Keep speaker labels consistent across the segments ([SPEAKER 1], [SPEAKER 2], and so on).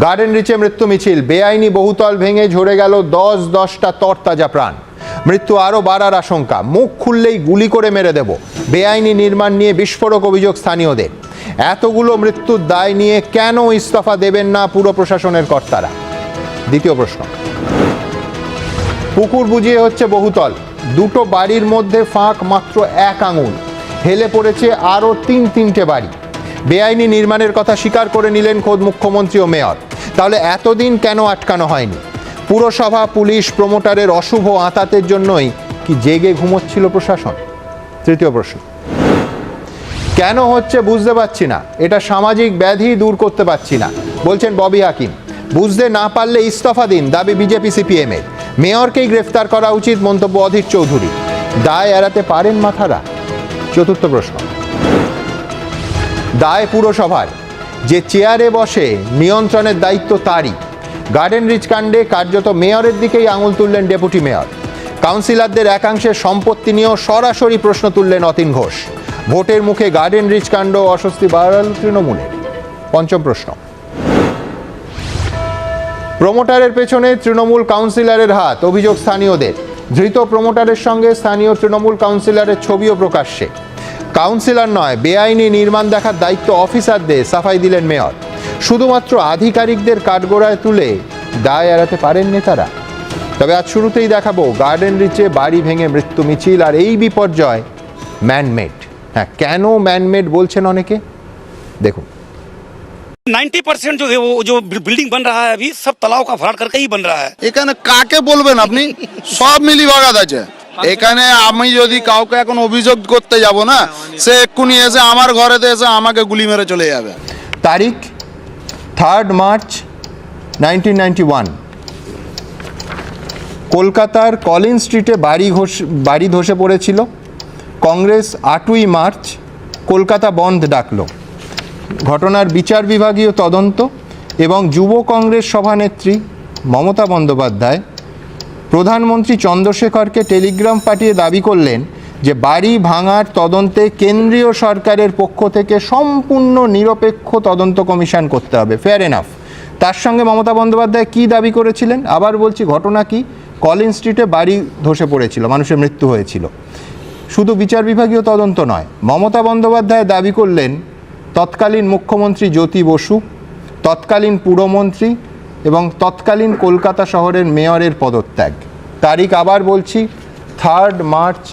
[SPEAKER 1] Garden রিচে মৃত্যু মিছিল। বেআইনি বহুতল ভেঙে ঝরে গেল দশ দশটা তরতাজা প্রাণ। মৃত্যু আরও বাড়ার আশঙ্কা। মুখ খুললেই গুলি করে মেরে দেব। বেআইনি নির্মাণ নিয়ে বিস্ফোরক অভিযোগ স্থানীয়দের। এতগুলো মৃত্যুর দায় নিয়ে কেন ইস্তফা দেবেন না পুর প্রশাসনের কর্তারা? দ্বিতীয় প্রশ্ন। পুকুর বুঝিয়ে হচ্ছে বহুতল। দুটো বাড়ির মধ্যে ফাঁক মাত্র এক আঙুল। হেলে পড়েছে আরও তিন তিনটে বাড়ি। বেআইনি নির্মাণের কথা স্বীকার করে নিলেন খোদ মুখ্যমন্ত্রী ও মেয়র। তাহলে এতদিন কেন আটকানো হয়নি? পুরসভা, পুলিশ, প্রমোটারের অশুভ আঁতাতের জন্যই কি জেগে ঘুমোচ্ছিল প্রশাসন? তৃতীয় প্রশ্ন। কেন হচ্ছে বুঝতে পারছি না। এটা সামাজিক ব্যাধি দূর করতে পারছি না। বলছেন ববি হাকিম। বুঝতে না পারলে ইস্তফা দিন, দাবি বিজেপি সিপিএম এর। মেয়রকেই গ্রেফতার করা উচিত মন্তব্য অধীর চৌধুরী। দায় এড়াতে পারেন মাথারা। চতুর্থ প্রশ্ন। দায় পুরসভার। যে চেয়ারে বসে নিয়ন্ত্রণের দায়িত্ব তারই। গার্ডেন রিচ কাণ্ডে কার্যত মেয়রের দিকেই আঙুল তুললেন ডেপুটি মেয়র। কাউন্সিলরদের একাংশের সম্পত্তি নিয়েও সরাসরি প্রশ্ন তুললেন অতীন ঘোষ। ভোটের মুখে গার্ডেন রিচ কাণ্ড অস্বস্তি বাড়াল তৃণমূলের। পঞ্চম প্রশ্ন। প্রমোটারের পেছনে তৃণমূল কাউন্সিলরের হাত, অভিযোগ স্থানীয়দের। ধৃত প্রমোটারের সঙ্গে স্থানীয় তৃণমূল কাউন্সিলরের ছবিও প্রকাশ্যে। কাউন্সিলর নয় বেআইনি নির্মাণ দেখার দায়িত্ব অফিসারদের সাফাই দিলেন মেয়র শুধুমাত্র আধিকারিকদের কাঠগোড়ায় তুলে দায় এড়াতে পারেন নেতারা তবে আজ শুরুতেই দেখাবো গার্ডেন রিচে বাড়ি ভেঙে মৃত্যু মিছিল আর এই বিপর্যয় ম্যানমেড হ্যাঁ কেন ম্যানমেড বলছেন অনেকে দেখুন
[SPEAKER 2] 90 परसेंट जो है वो जो बिल्डिंग बन रहा है अभी सब तालाब का भराट करके ही बन रहा है
[SPEAKER 3] এখানে কাকে বলবেন আপনি সব মিলি ভাগাত আছে এখানে আমি যদি কাউকে এখন অভিযোগ করতে যাব না সে এক্ষুনি এসে আমার ঘরেতে এসে আমাকে গুলি মেরে চলে যাবে।
[SPEAKER 1] তারিখ third March nineteen ninety one কলকাতার কলিন স্ট্রিটে বাড়ি ঘোষ বাড়ি ধসে পড়েছিল। কংগ্রেস আটই মার্চ কলকাতা বন্ধ ডাকল। ঘটনার বিচার বিভাগীয় তদন্ত এবং যুব কংগ্রেস সভানেত্রী মমতা বন্দ্যোপাধ্যায় প্রধানমন্ত্রী চন্দ্রশেখরকে টেলিগ্রাম পাঠিয়ে দাবি করলেন যে বাড়ি ভাঙার তদন্তে কেন্দ্রীয় সরকারের পক্ষ থেকে সম্পূর্ণ নিরপেক্ষ তদন্ত কমিশন করতে হবে। ফেয়ার এনাফ তার সঙ্গে মমতা বন্দ্যোপাধ্যায় কী দাবি করেছিলেন? আবার বলছি, ঘটনা কি? কলিন স্ট্রিটে বাড়ি ধসে পড়েছিল, মানুষের মৃত্যু হয়েছিল। শুধু বিচার বিভাগীয় তদন্ত নয়, মমতা বন্দ্যোপাধ্যায় দাবি করলেন, তৎকালীন মুখ্যমন্ত্রী জ্যোতি বসু, তৎকালীন পুরমন্ত্রী এবং তৎকালীন কলকাতা শহরের মেয়রের পদত্যাগ। তারিখ আবার বলছি থার্ড মার্চ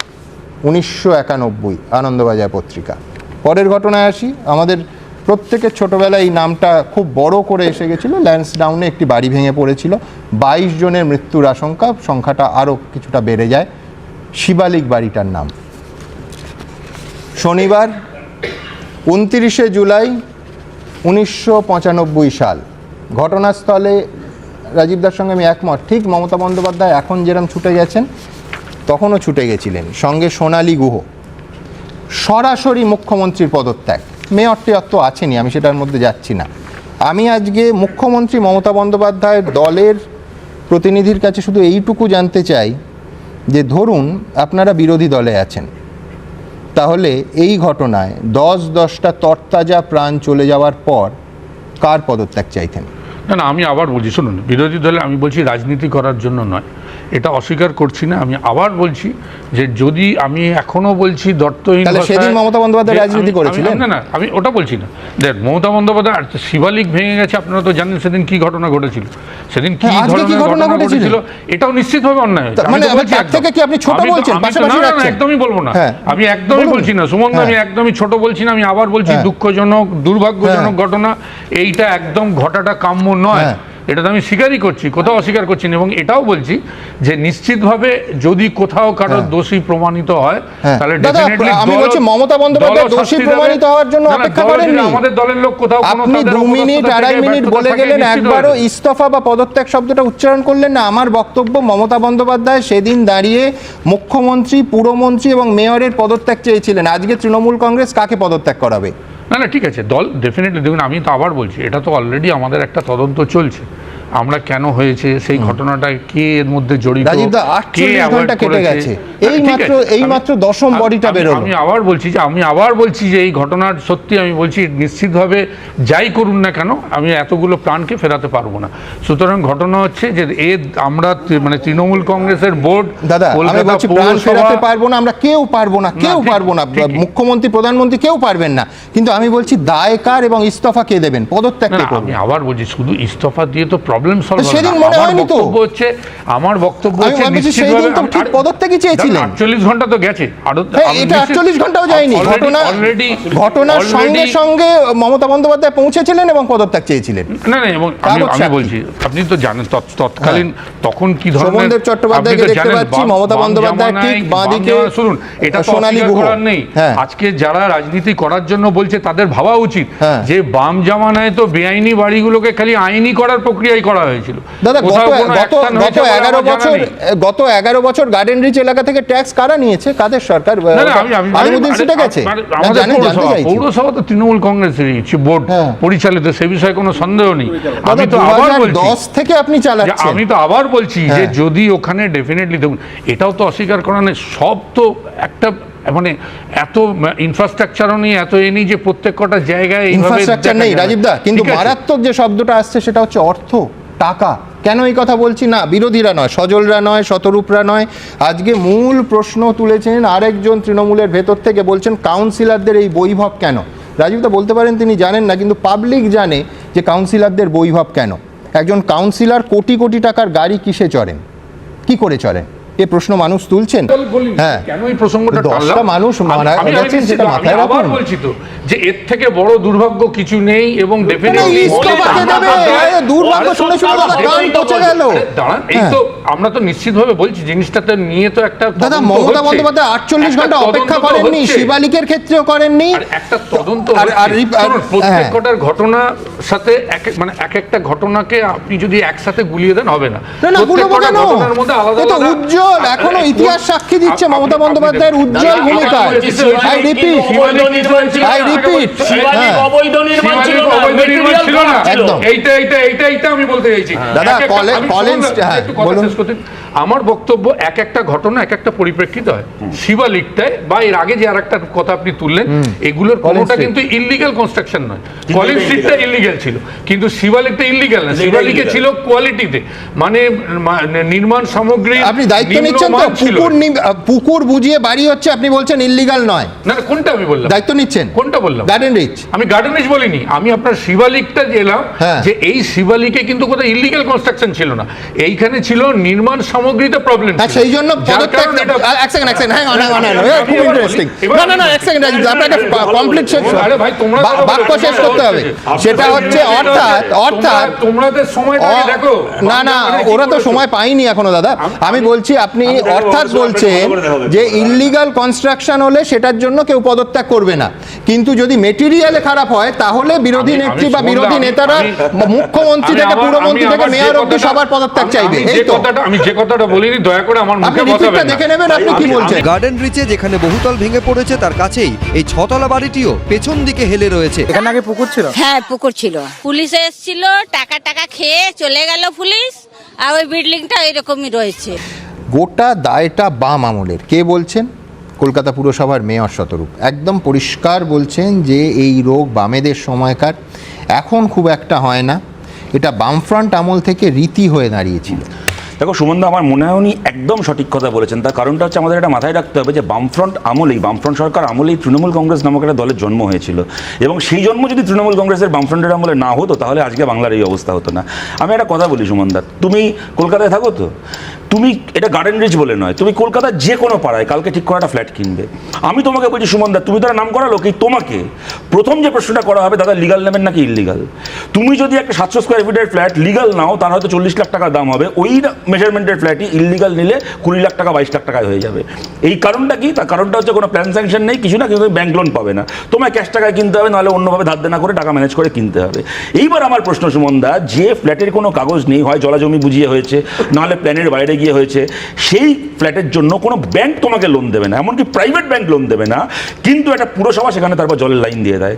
[SPEAKER 1] উনিশশো একানব্বই, আনন্দবাজার পত্রিকা। পরের ঘটনায় আসি, আমাদের প্রত্যেকের ছোটোবেলায় এই নামটা খুব বড় করে এসে গেছিল ল্যান্সডাউনে একটি বাড়ি ভেঙে পড়েছিল। বাইশ জনের মৃত্যুর আশঙ্কা, সংখ্যাটা আরও কিছুটা বেড়ে যায়। শিবালিক বাড়িটার নাম। শনিবার, উনতিরিশে জুলাই উনিশশো পঁচানব্বই সাল। ঘটনাস্থলে রাজীবদার সঙ্গে আমি একমত। ঠিক মমতা বন্দ্যোপাধ্যায় এখন যেরম ছুটে গেছেন, তখনও ছুটে গেছিলেন। সঙ্গে সোনালী গুহ। সরাসরি মুখ্যমন্ত্রীর পদত্যাগ। মেয়র টেয়র তো আছেনই, আমি সেটার মধ্যে যাচ্ছি না। আমি আজকে মুখ্যমন্ত্রী মমতা বন্দ্যোপাধ্যায়ের দলের প্রতিনিধির কাছে শুধু এইটুকু জানতে চাই যে ধরুন আপনারা বিরোধী দলে আছেন, তাহলে এই ঘটনায় দশ দশটা তরতাজা প্রাণ চলে যাওয়ার পর কার পদত্যাগ চাইতেন?
[SPEAKER 4] না না আমি আবার বলছি শুনুন বিরোধী দলে আমি বলছি রাজনীতি করার জন্য নয়। এটা অস্বীকার করছি না আমি আবার বলছি যে যদি আমি এখনও বলছি দত্তহীন
[SPEAKER 1] সেদিন মমতা বন্দ্যোপাধ্যায় রাজনীতি করেছিলেন?
[SPEAKER 4] না না আমি ওটা বলছি না দেখ মমতা বন্দ্যোপাধ্যায় শিবালিক ভেঙে গেছে আপনারা তো জানেন সেদিন কি ঘটনা ঘটেছিল সেদিন কি
[SPEAKER 1] হ্যাঁ, ঘটনা ঘটেছিল?
[SPEAKER 4] এটাও নিশ্চিতভাবে অন্যায়
[SPEAKER 1] মানে। থেকে কি আপনি ছোট বলছেন?
[SPEAKER 4] একদমই বলব না
[SPEAKER 1] হ্যাঁ।
[SPEAKER 4] আমি একদমই বলছি না সুমন
[SPEAKER 1] হ্যাঁ।
[SPEAKER 4] আমি একদমই ছোট বলছি না আমি আবার বলছি
[SPEAKER 1] হ্যাঁ।
[SPEAKER 4] দুঃখজনক দুর্ভাগ্যজনক ঘটনা এইটা একদম ঘটাটা কাম্য নয়
[SPEAKER 1] হ্যাঁ।
[SPEAKER 4] এটা তো আমি স্বীকারই করছি কোথাও অস্বীকার করছি না এবং এটাও বলছি যে নিশ্চিতভাবে যদি কোথাও কারও
[SPEAKER 1] হ্যাঁ।
[SPEAKER 4] দোষী প্রমাণিত হয়
[SPEAKER 1] হ্যাঁ।
[SPEAKER 4] তাহলে definitely
[SPEAKER 1] আমি বলছি মমতা বন্দ্যোপাধ্যায় দোষী প্রমাণিত হওয়ার জন্য অপেক্ষা
[SPEAKER 4] যদি আমাদের দলের লোক কোথাও কোনো
[SPEAKER 1] আপনি
[SPEAKER 4] তাদের
[SPEAKER 1] দু
[SPEAKER 4] অপদস্থতা
[SPEAKER 1] মিনিট
[SPEAKER 4] থেকে
[SPEAKER 1] আড়াই মিনিট বলে গেলেন একবারও ইস্তফা বা পদত্যাগ শব্দটা উচ্চারণ করলেন না। আমার বক্তব্য মমতা বন্দ্যোপাধ্যায় সেদিন দাঁড়িয়ে মুখ্যমন্ত্রী পুরমন্ত্রী এবং মেয়রের পদত্যাগ চেয়েছিলেন। আজকে তৃণমূল কংগ্রেস কাকে পদত্যাগ করাবে?
[SPEAKER 4] না না, ঠিক আছে, দল ডেফিনেটলি দেখুন, আমি তো আবার বলছি, এটা তো অলরেডি আমাদের একটা তদন্ত চলছে। আমরা কেন হয়েছে সেই ঘটনাটা কে এর মধ্যে জড়িত
[SPEAKER 1] রাজীব দা, 48 ঘণ্টা কেটে গেছে। এই মাত্র- এই মাত্র দশম বডিটা বেরোলো।
[SPEAKER 4] আমি আবার বলছি যে আমি আবার বলছি যে এই ঘটনার সত্যি আমি বলছি নিশ্চিতভাবে যাই করুন না কেন আমি এতগুলো প্রাণকে ফেরাতে পারব না। সুতরাং ঘটনা হচ্ছে যে এ আমরা মানে তৃণমূল কংগ্রেসের বোর্ড
[SPEAKER 1] দাদা আমি বলছি প্রাণ ফেরাতে পারব না আমরা কেউ পারব না কেউ পারব না মুখ্যমন্ত্রী প্রধানমন্ত্রী কেউ পারবেন না। কিন্তু আমি বলছি দায় কার এবং ইস্তফা কে দেবেন? পদত্যাগ
[SPEAKER 4] আমি আবার বলছি শুধু ইস্তফা দিয়ে তো প্রবলেম সলভ
[SPEAKER 1] সেদিন মনে হয়নি তো?
[SPEAKER 4] বক্তব্য হচ্ছে আমার বক্তব্য হচ্ছে
[SPEAKER 1] তো ঠিক পদত্যাগই চেয়েছিলেন।
[SPEAKER 4] আটচল্লিশ ঘণ্টা তো গেছে আরও
[SPEAKER 1] হ্যাঁ, এটা আটচল্লিশ ঘন্টাও যায়নি ঘটনা
[SPEAKER 4] অলরেডি
[SPEAKER 1] ঘটনার সঙ্গে সঙ্গে মমতা বন্দ্যোপাধ্যায় পৌঁছেছিলেন এবং পদত্যাগ চেয়েছিলেন
[SPEAKER 4] না না এবং আমি আমি বলছি আপনি তো জানেন তৎকালীন তখন কি ধরনের
[SPEAKER 1] শোভনদেব চট্টোপাধ্যায়কে দেখতে পাচ্ছি, মমতা বন্দ্যোপাধ্যায় ঠিক বাঁদিকে
[SPEAKER 4] শুনুন এটা
[SPEAKER 1] সোনালী।
[SPEAKER 4] করার নেই
[SPEAKER 1] হ্যাঁ।
[SPEAKER 4] আজকে যারা রাজনীতি করার জন্য বলছে তাদের ভাবা উচিত
[SPEAKER 1] হ্যাঁ।
[SPEAKER 4] যে বাম জামানায় তো বেআইনি বাড়িগুলোকে খালি আইনি করার প্রক্রিয়াই করা হয়েছিল।
[SPEAKER 1] দাদা গত এগারো বছর গত এগারো বছর গার্ডেন রিচ এলাকা থেকে ট্যাক্স কারা নিয়েছে? কাদের সরকার?
[SPEAKER 4] না, না, আমি- আমি-
[SPEAKER 1] আলিমুদ্দিন
[SPEAKER 4] আরে-
[SPEAKER 1] সিটে গেছে?
[SPEAKER 4] আরে-
[SPEAKER 1] না,
[SPEAKER 4] আমাদের
[SPEAKER 1] জানেন, জানতে
[SPEAKER 4] পৌরসভা তো তৃণমূল কংগ্রেসেরই বোর্ড
[SPEAKER 1] হ্যাঁ।
[SPEAKER 4] পরিচালিত সে বিষয়ে কোনো সন্দেহ নেই। আমি তো আবার বলছি
[SPEAKER 1] দশ থেকে আপনি চালাচ্ছেন।
[SPEAKER 4] আমি তো আবার বলছি যে
[SPEAKER 1] হ্যাঁ।
[SPEAKER 4] যদি ওখানে ডেফিনেটলি দেখুন এটাও তো অস্বীকার করা নেই সব তো একটা মানে এত ইনফ্রাস্ট্রাকচারও নেই এত এ নেই যে প্রত্যেক কটা জায়গায়
[SPEAKER 1] ইনফ্রাস্ট্রাকচার নেই। রাজীব দা কিন্তু মারাত্মক যে শব্দটা আসছে সেটা হচ্ছে অর্থ টাকা। কেন এই কথা বলছি? না বিরোধীরা নয় সজলরা নয় শতরূপরা নয়। আজকে মূল প্রশ্ন তুলেছেন আরেকজন তৃণমূলের ভেতর থেকে বলছেন কাউন্সিলরদের এই বৈভব কেন? রাজীব দা বলতে পারেন তিনি জানেন না কিন্তু পাবলিক জানে যে কাউন্সিলরদের বৈভব কেন। একজন কাউন্সিলর কোটি কোটি টাকার গাড়ি কিসে চড়েন? কি করে চড়েন? এ প্রশ্ন মানুষ তুলছেন? হ্যাঁ।
[SPEAKER 4] কেন এই প্রসঙ্গটা
[SPEAKER 1] দশটা মানুষ মারা গেছেন, সেটা মাথায় রাখুন।
[SPEAKER 4] বলছি তো যে এর থেকে বড় দুর্ভাগ্য কিছু নেই এবং ডেফিনেটলি
[SPEAKER 1] দুর্ভাগ্য শুনে শুনে পচে গেল।
[SPEAKER 4] দাঁড়ান এই
[SPEAKER 1] হ্যাঁ।
[SPEAKER 4] তো আমরা তো নিশ্চিতভাবে বলছি জিনিসটাতে নিয়ে তো একটা
[SPEAKER 1] দাদা মমতা বন্দ্যোপাধ্যায় আটচল্লিশ
[SPEAKER 4] ঘণ্টা
[SPEAKER 1] অপেক্ষা করেননি শিবালিকের ক্ষেত্রেও করেননি।
[SPEAKER 4] একটা তদন্ত
[SPEAKER 1] আর- আর-
[SPEAKER 4] হচ্ছে।
[SPEAKER 1] আর-
[SPEAKER 4] শুনুন, প্রত্যেক
[SPEAKER 1] হ্যাঁ।
[SPEAKER 4] ঘটনা সাথে এক মানে এক একটা ঘটনাকে আপনি যদি একসাথে গুলিয়ে দেন হবে না। ঘটনার মধ্যে আলাদা আলাদা-
[SPEAKER 1] উজ্জ্বল
[SPEAKER 4] এখনও
[SPEAKER 1] ইতিহাস সাক্ষী দিচ্ছে মমতা বন্দ্যোপাধ্যায়ের উজ্জ্বল ভূমিকা
[SPEAKER 4] আমি
[SPEAKER 1] আই রিপিট
[SPEAKER 5] অবৈধ নির্মাণ ছিল।
[SPEAKER 1] আই রিপিট হ্যাঁ।
[SPEAKER 4] আমার বক্তব্য এক একটা ঘটনা এক একটা পরিপ্রেক্ষিত হয়। শিবালিকটায় বা এর আগে যে আর একটা কথা আপনি তুললেন এগুলোর কোনোটা কিন্তু ইলিগাল কনস্ট্রাকশন নয়। কলিং স্ট্রিটটা ইলিগাল ছিল। কিন্তু শিবালিকটা ইলিগাল না। শিবালিকে। ছিল কোয়ালিটিতে মানে নির্মাণ সামগ্রী
[SPEAKER 1] আপনি দায়িত্ব
[SPEAKER 4] নিম্ন
[SPEAKER 1] নিচ্ছেন তো? পুকুর পুকুর বুঝিয়ে বাড়ি হচ্ছে আপনি বলছেন ইল্লিগাল নয়।
[SPEAKER 4] না না, কোনটা আমি বললাম?
[SPEAKER 1] দায়িত্ব নিচ্ছেন?
[SPEAKER 4] কোনটা বললাম?
[SPEAKER 1] গার্ডেন রিচ
[SPEAKER 4] আমি গার্ডেনিজ বলিনি আমি আপনার শিবালিকটা এলাম
[SPEAKER 1] হ্যাঁ।
[SPEAKER 4] যে এই শিবালিকে কিন্তু কোথাও ইলিগাল কনস্ট্রাকশন ছিল না। এইখানে ছিল নির্মাণ সামগ্রীতে প্রবলেম
[SPEAKER 1] সেই জন্য পদত্যাগ এক সেকেন্ড এক সেকেন্ড হ্যাঁ খুব ইন্টারেস্টিং না না না এক সেকেন্ড রাজীব আপনাকে কমপ্লিট শেষ
[SPEAKER 4] আরে ভাই, তোমরা
[SPEAKER 1] বাক্য শেষ করতে হবে। সেটা হচ্ছে অর্থাৎ অর্থাৎ
[SPEAKER 4] তোমরা- তোমাদের সময়টাকে
[SPEAKER 1] অ-
[SPEAKER 4] দেখো
[SPEAKER 1] না না ওরা তো সময় পায়নি এখনও দাদা। আমি বলছি আপনি অর্থাৎ বলছেন যে। ইল্লিগাল কনস্ট্রাকশন হলে সেটার জন্য কেউ পদত্যাগ করবে না। কিন্তু যদি মেটেরিয়ালে খারাপ হয় তাহলে বিরোধী নেত্রী বা বিরোধী নেতারা মুখ্যমন্ত্রী থেকে পুরমন্ত্রী থেকে মেয়র অব্দি সবার পদত্যাগ চাইবে। এই তো।
[SPEAKER 4] কথাটা আমি যে কথাটা বলিনি দয়া করে আমার মুখে বসাবেন
[SPEAKER 1] দেখে নেবেন আপনি কি বলছেন?
[SPEAKER 6] গার্ডেন রিচে যেখানে বহুতল ভেঙে পড়েছে তার কাছেই এই ছতলা বাড়িটিও পেছন দিকে হেলে রয়েছে।
[SPEAKER 7] এখানে আগে পুকুর ছিল?
[SPEAKER 8] হ্যাঁ পুকুর ছিল। পুলিশ এসেছিল টাকা টাকা খেয়ে চলে গেল পুলিশ আর ওই বিল্ডিংটা এরকমই রয়েছে।
[SPEAKER 1] গোটা দায়টা বাম আমলের। কে বলছেন? কলকাতা পুরসভার মেয়র শতরূপ। একদম পরিষ্কার বলছেন যে এই রোগ বামেদের সময়কার। এখন খুব একটা হয় না। এটা বামফ্রন্ট আমল থেকে রীতি হয়ে দাঁড়িয়েছিল।
[SPEAKER 9] দেখো সুমনদা আমার মনে হয় উনি একদম সঠিক কথা বলেছেন। তার কারণটা হচ্ছে আমাদের এটা মাথায় রাখতে হবে যে বামফ্রন্ট আমলেই, বামফ্রন্ট সরকার আমলেই তৃণমূল কংগ্রেস নামক একটা দলের জন্ম হয়েছিল। এবং সেই জন্ম যদি তৃণমূল কংগ্রেসের বামফ্রন্টের আমলে না হতো, তাহলে আজকে বাংলার এই অবস্থা হতো না। আমি একটা কথা বলি সুমনদা তুমি কলকাতায় থাকো তো? তুমি, এটা গার্ডেন রিচ বলে নয়, তুমি কলকাতার যে কোনো পাড়ায় কালকে ঠিক করে একটা ফ্ল্যাট কিনবে। আমি তোমাকে বলছি সুমনদা তুমি তারা নাম করা লোকেই, তোমাকে প্রথম যে প্রশ্নটা করা হবে, দাদা লিগাল নেবেন নাকি ইলিগাল তুমি যদি একটা সাতশো স্কোয়ার ফিটের ফ্ল্যাট লিগাল নাও, তার হয়তো চল্লিশ লাখ টাকা দাম হবে। ওই মেজারমেন্টের ফ্ল্যাটই ইলিগাল নিলে কুড়ি লাখ টাকা, বাইশ লাখ টাকায় হয়ে যাবে। এই কারণটা কি? তার কারণটা হচ্ছে কোনো প্ল্যান স্যাংশন নেই, কিছু না, কিন্তু ব্যাংক লোন পাবে না। তোমায় ক্যাশ টাকায় কিনতে হবে, নাহলে অন্যভাবে ধার দেনা করে টাকা ম্যানেজ করে কিনতে হবে। এইবার আমার প্রশ্ন সুমনদা যে ফ্ল্যাটের কোনো কাগজ নেই, হয় জলাজমি বুঝিয়ে হয়েছে, নাহলে প্ল্যানের বাইরে গিয়ে গিয়ে হয়েছে সেই ফ্ল্যাটের জন্য কোনো ব্যাংক তোমাকে লোন দেবে না এমনকি প্রাইভেট ব্যাংক লোন দেবে না কিন্তু একটা পুরসভা সেখানে তারপর জলের লাইন দিয়ে দেয়।